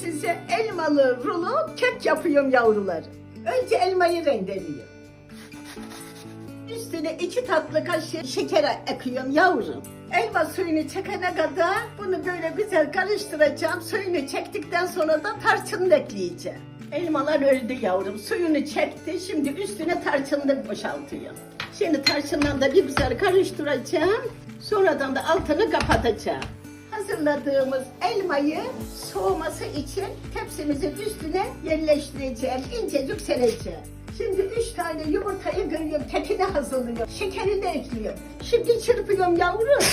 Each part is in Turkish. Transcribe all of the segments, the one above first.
size elmalı rulo kek yapıyorum yavrular. Önce elmayı rendeliyorum. Üstüne iki tatlı kaşığı şeker ekliyorum yavrum. Elma suyunu çekene kadar bunu böyle güzel karıştıracağım. Suyunu çektikten sonra da tarçını ekleyeceğim. Elmalar öldü yavrum. Suyunu çekti. Şimdi üstüne tarçını boşaltıyorum. Şimdi tarçından da bir güzel karıştıracağım. Sonradan da altını kapatacağım. Hazırladığımız elmayı soğuması için tepsimizin üstüne yerleştireceğim. İncecik sereceğim. Şimdi üç tane yumurtayı kırıyorum, kekini hazırlıyorum, şekerini ekliyorum. Şimdi çırpıyorum yavrum.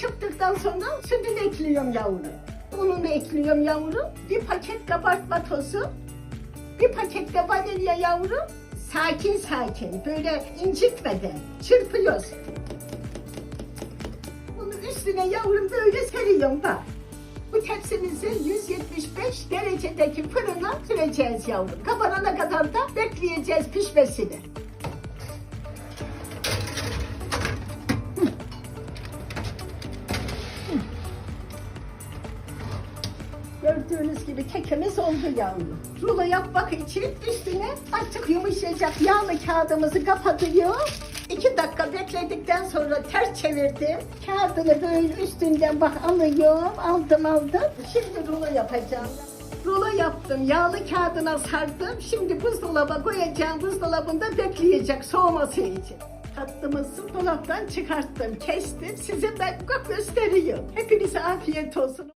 Çırptıktan sonra sütünü ekliyorum yavrum. Ununu ekliyorum yavrum. Bir paket kabartma tozu. Bir paket de vanilya yavrum. Sakin sakin, böyle incitmeden çırpıyoruz. Üstüne yavrum böyle seriyorum bak. Bu tepsimizi 175 derecedeki fırına süreceğiz yavrum. Kabarana kadar da bekleyeceğiz pişmesini. Gördüğünüz gibi kekimiz oldu yavrum. Rulo yapmak için üstüne artık yumuşayacak yağlı kağıdımızı kapatıyor. Dakika bekledikten sonra ters çevirdim. Kağıdını böyle üstünden bak alıyorum. Aldım aldım. Şimdi rulo yapacağım. Rulo yaptım. Yağlı kağıdına sardım. Şimdi buzdolaba koyacağım. Buzdolabında bekleyecek soğuması için. Tatlımızı dolaptan çıkarttım, kestim. Size ben gösteriyorum. Hepinize afiyet olsun.